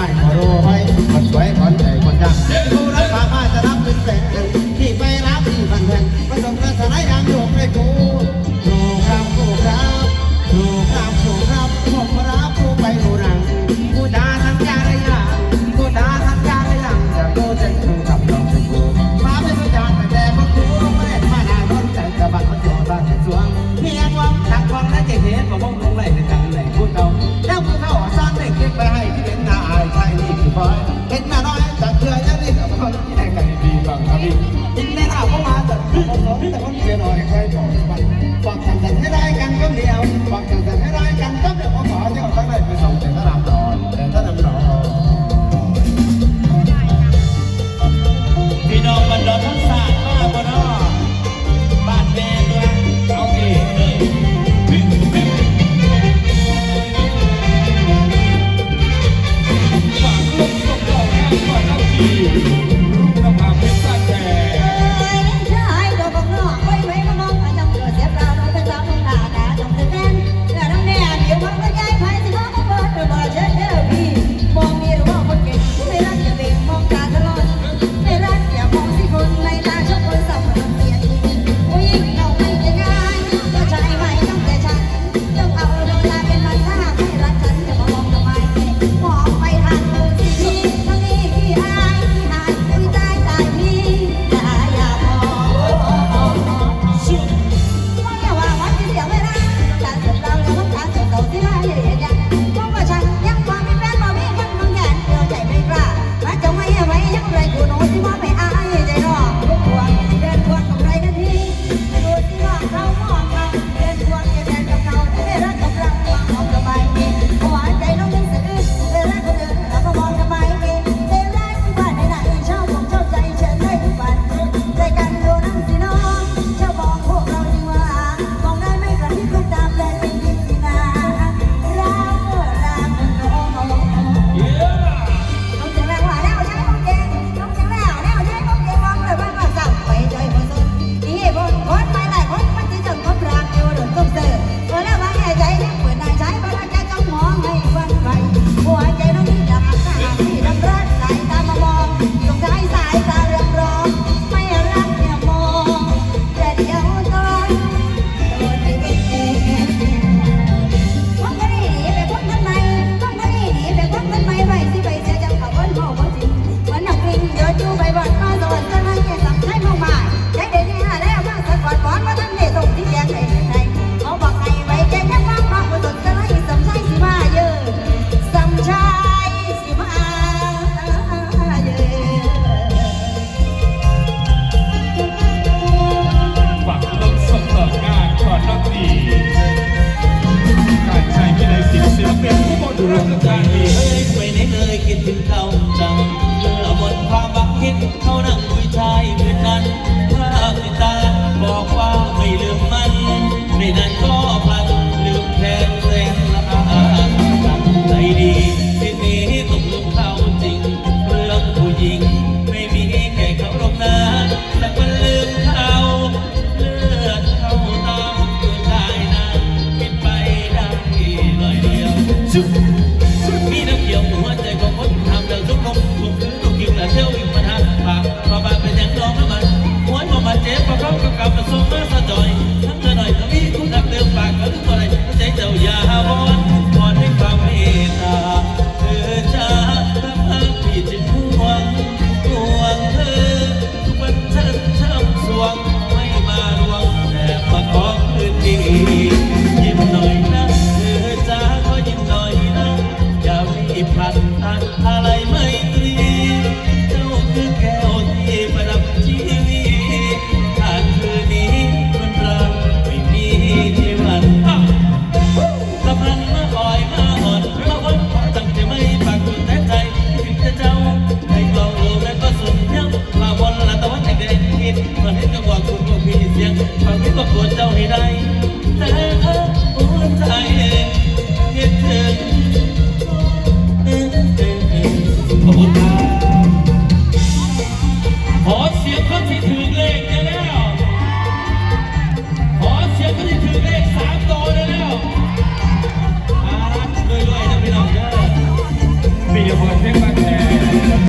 อ้ขอรอไว้คนสวยคนใจคนดัง Bye. time. ทำให้ครอบครัเจ้าให้ได้แต่หัวใจคิดถึงขอคุณครับอเสียงคนที่ถึงเลข